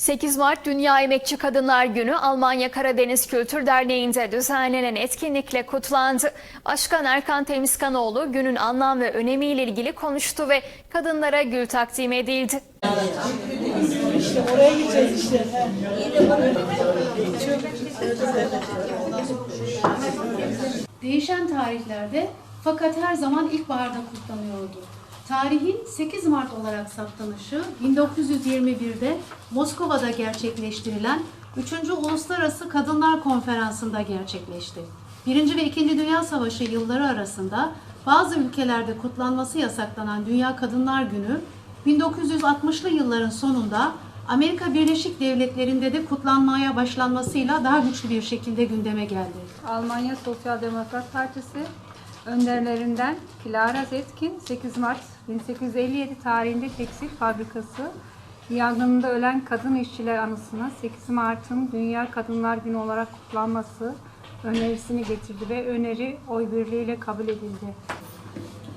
8 Mart Dünya Emekçi Kadınlar Günü Almanya Karadeniz Kültür Derneği'nde düzenlenen etkinlikle kutlandı. Başkan Erkan Temizkanoğlu günün anlam ve önemiyle ilgili konuştu ve kadınlara gül takdim edildi. Değişen tarihlerde fakat her zaman ilkbaharda kutlanıyordu. Tarihin 8 Mart olarak saptanışı 1921'de Moskova'da gerçekleştirilen 3. Uluslararası Kadınlar Konferansı'nda gerçekleşti. Birinci ve İkinci Dünya Savaşı yılları arasında bazı ülkelerde kutlanması yasaklanan Dünya Kadınlar Günü 1960'lı yılların sonunda Amerika Birleşik Devletleri'nde de kutlanmaya başlanmasıyla daha güçlü bir şekilde gündeme geldi. Almanya Sosyal Demokrat Partisi önderlerinden Clara Zetkin 8 Mart 1857 tarihinde tekstil fabrikası yangınında ölen kadın işçiler anısına 8 Mart'ın Dünya Kadınlar Günü olarak kutlanması önerisini getirdi ve öneri oy birliğiyle kabul edildi.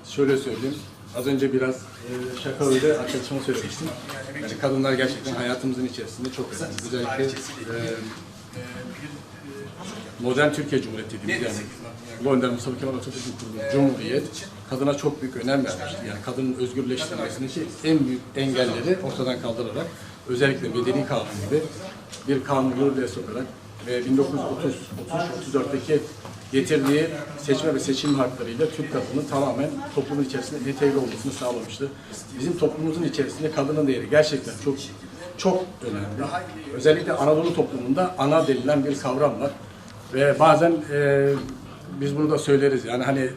Şöyle söyleyeyim. Az önce biraz e, şakalı arkadaşıma söylemiştim. Yani kadınlar gerçekten hayatımızın içerisinde çok önemli. Özellikle e, modern Türkiye Cumhuriyeti dediğimiz yani Önder Mustafa Kemal Atatürk'ün kurduğu Cumhuriyet kadına çok büyük önem vermişti. Yani kadının özgürleştirilmesindeki en büyük engelleri ortadan kaldırarak özellikle medeni kanun gibi bir kanun yürürlüğe sokarak ve 1930-34'teki getirdiği seçme ve seçim haklarıyla Türk kadının tamamen toplumun içerisinde entegre olmasını sağlamıştı. Bizim toplumumuzun içerisinde kadının değeri gerçekten çok çok önemli. Özellikle Anadolu toplumunda ana denilen bir kavram var. Ve bazen e, biz bunu da söyleriz yani hani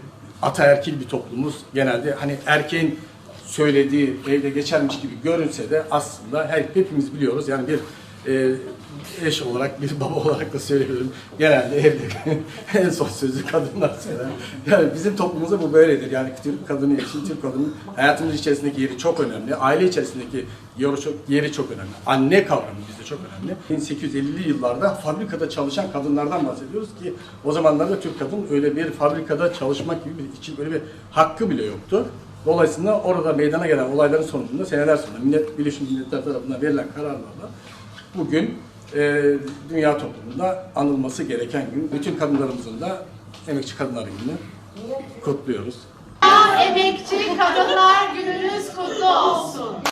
ataerkil bir toplumuz genelde hani erkeğin söylediği evde geçermiş gibi görünse de aslında her, hepimiz biliyoruz yani bir e, eş olarak bir baba olarak da söylüyorum genelde evde en son sözü kadınlar söyler. Yani bizim toplumumuzda bu böyledir yani Türk kadını için Türk kadının hayatımız içerisindeki yeri çok önemli. Aile içerisindeki yeri çok, yeri çok önemli. Anne kavramı bizde çok önemli. 1850'li yıllarda fabrikada çalışan kadınlardan bahsediyoruz ki o zamanlarda Türk kadın öyle bir fabrikada çalışmak gibi bir için böyle bir hakkı bile yoktu. Dolayısıyla orada meydana gelen olayların sonucunda seneler sonra Millet Birleşmiş Milletler tarafından verilen kararlarla bugün e, dünya toplumunda anılması gereken gün. Bütün kadınlarımızın da Emekçi Kadınlar Günü'nü kutluyoruz. Emekçi Kadınlar Gününüz kutlu olsun.